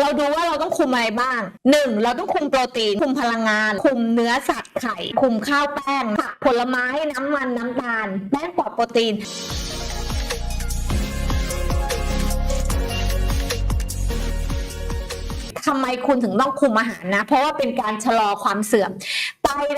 เราดูว่าเราต้องคุมอะไรบ้างหนึ่งเราต้องคุมโปรตีน คุมพลังงาน คุมเนื้อสัตว์ไข่ คุมข้าวแป้งผักผลไม้น้ำมันน้ำตาลแป้งปลอดโปรตีนทำไมคุณถึงต้องคุมอาหารนะ เพราะว่าเป็นการชะลอความเสื่อม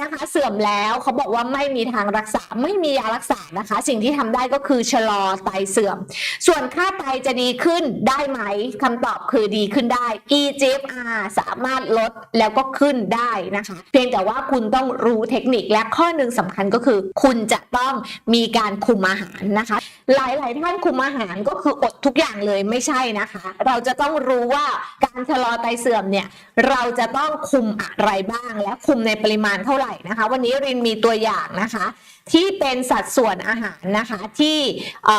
นะคะเสื่อมแล้วเขาบอกว่าไม่มีทางรักษาไม่มียารักษานะคะ สิ่งที่ทำได้ก็คือชะลอไตเสื่อม ส่วนค่าไตจะดีขึ้นได้ไหมคำตอบคือดีขึ้นได้ EGFR สามารถลดแล้วก็ขึ้นได้นะคะ เพียงแต่ว่าคุณต้องรู้เทคนิคและข้อหนึ่งสำคัญก็คือ คุณจะต้องมีการคุมอาหารนะคะ หลายๆท่านคุมอาหารก็คืออดทุกอย่างเลยไม่ใช่นะคะ เราจะต้องรู้ว่าการชะลอไตเสื่อมเนี่ยเราจะต้องคุมอะไรบ้างและคุมในปริมาณเท่าไหร่นะคะ วันนี้รินมีตัวอย่างนะคะ ที่เป็นสัดส่วนอาหารนะคะที่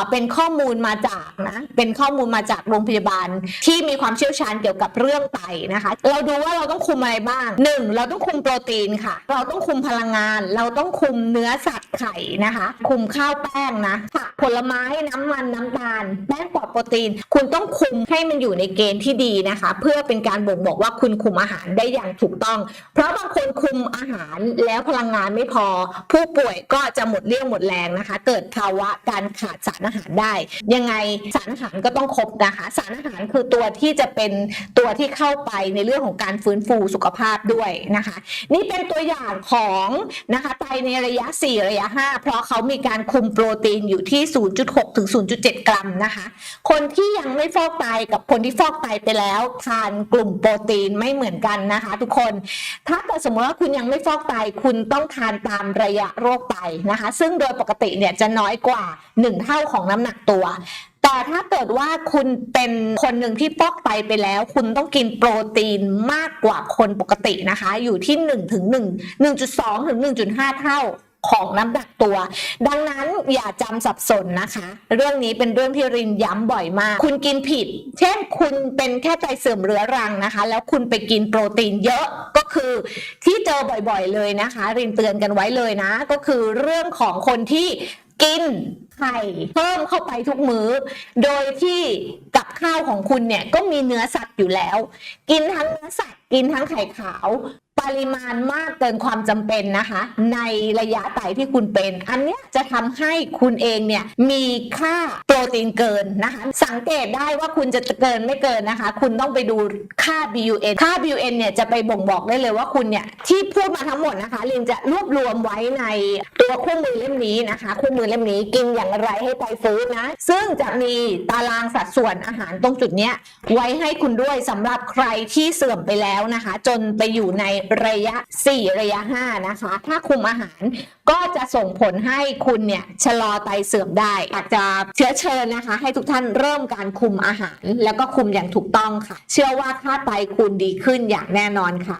เป็นข้อมูลมาจากนะเป็นข้อมูลมาจากโรงพยาบาลที่มีความเชี่ยวชาญเกี่ยวกับเรื่องไตนะคะ เราดูว่าเราต้องคุมอะไรบ้างหนึ่งเราต้องคุมโปรตีนค่ะ เราต้องคุมพลังงาน เราต้องคุมเนื้อสัตว์ไข่นะคะ คุมข้าวแป้งนะผักผลไม้น้ำมันน้ำตาลแป้งปลอดโปรตีน คุณต้องคุมให้มันอยู่ในเกณฑ์ที่ดีนะคะ เพื่อเป็นการบ่งบอกว่าคุณคุมอาหารได้อย่างถูกต้อง เพราะบางคนคุมอาหารแล้วพลังงานไม่พอ ผู้ป่วยก็จะหมดเรี่ยวหมดแรงนะคะ เกิดภาวะการขาดสารอาหารได้ ยังไงสารอาหารก็ต้องครบนะคะ สารอาหารคือตัวที่จะเป็นตัวที่เข้าไปในเรื่องของการฟื้นฟูสุขภาพด้วยนะคะ นี่เป็นตัวอย่างของนะคะไตในระยะ 4 ระยะ 5 เพราะเขามีการคุมโปรตีนอยู่ที่ 0.6 ถึง 0.7 กรัมนะคะ คนที่ยังไม่ฟอกไตกับคนที่ฟอกไตไปแล้ว ทานกลุ่มโปรตีนไม่เหมือนกันนะคะ ทุกคน ถ้าเกิดสมมติว่าคุณยังไม่ฟอกไตคุณต้องทานตามระยะโรคไตนะคะ ซึ่งโดยปกติเนี่ยจะน้อยกว่า 1 เท่าของน้ำหนักตัวแต่ถ้าเกิดว่าคุณเป็นคนหนึ่งที่ฟอกไตไปแล้ว คุณต้องกินโปรตีนมากกว่าคนปกตินะคะ อยู่ที่ 1 ถึง 1 1.2 ถึง 1.5 เท่า ของน้ำหนักตัว ดังนั้นอย่าจำสับสนนะคะ เรื่องนี้เป็นเรื่องที่รินย้ำบ่อยมาก คุณกินผิด เช่นคุณเป็นแค่ไตเสื่อมเรื้อรังนะคะ แล้วคุณไปกินโปรตีนเยอะก็คือที่เจอบ่อยๆเลยนะคะ รินเตือนกันไว้เลยนะ ก็คือเรื่องของคนที่กินไข่เพิ่มเข้าไปทุกมื้อ โดยที่กับข้าวของคุณเนี่ยก็มีเนื้อสัตว์อยู่แล้ว กินทั้งเนื้อสัตว์กินทั้งไข่ขาว ริมาณมากเกินความจำเป็นนะคะ ในระยะไตที่คุณเป็น อันเนี้ยจะทำให้คุณเองเนี่ยมีค่าโปรตีนเกินนะคะสังเกตได้ว่าคุณจะเกินไม่เกินนะคะ คุณต้องไปดูค่า BUN ค่า BUN เนี่ยจะไปบ่งบอกได้เลยว่าคุณเนี่ยที่พูดมาทั้งหมดนะคะลินจะรวบรวมไว้ในตัวคู่มือเล่มนี้นะคะคู่มือเล่มนี้กินอย่างไรให้ไตฟื้นนะ ซึ่งจะมีตารางสัดส่วนอาหารตรงจุดเนี้ยไว้ให้คุณด้วยสำหรับใครที่เสื่อมไปแล้วนะคะ จนไปอยู่ในระยะ 4 ระยะ 5 นะคะ ถ้าคุมอาหารก็จะส่งผลให้คุณเนี่ยชะลอไตเสื่อมได้อยากจะเชื้อเชิญนะคะ ให้ทุกท่านเริ่มการคุมอาหาร แล้วก็คุมอย่างถูกต้องค่ะ เชื่อว่าค่าไตคุณดีขึ้นอย่างแน่นอนค่ะ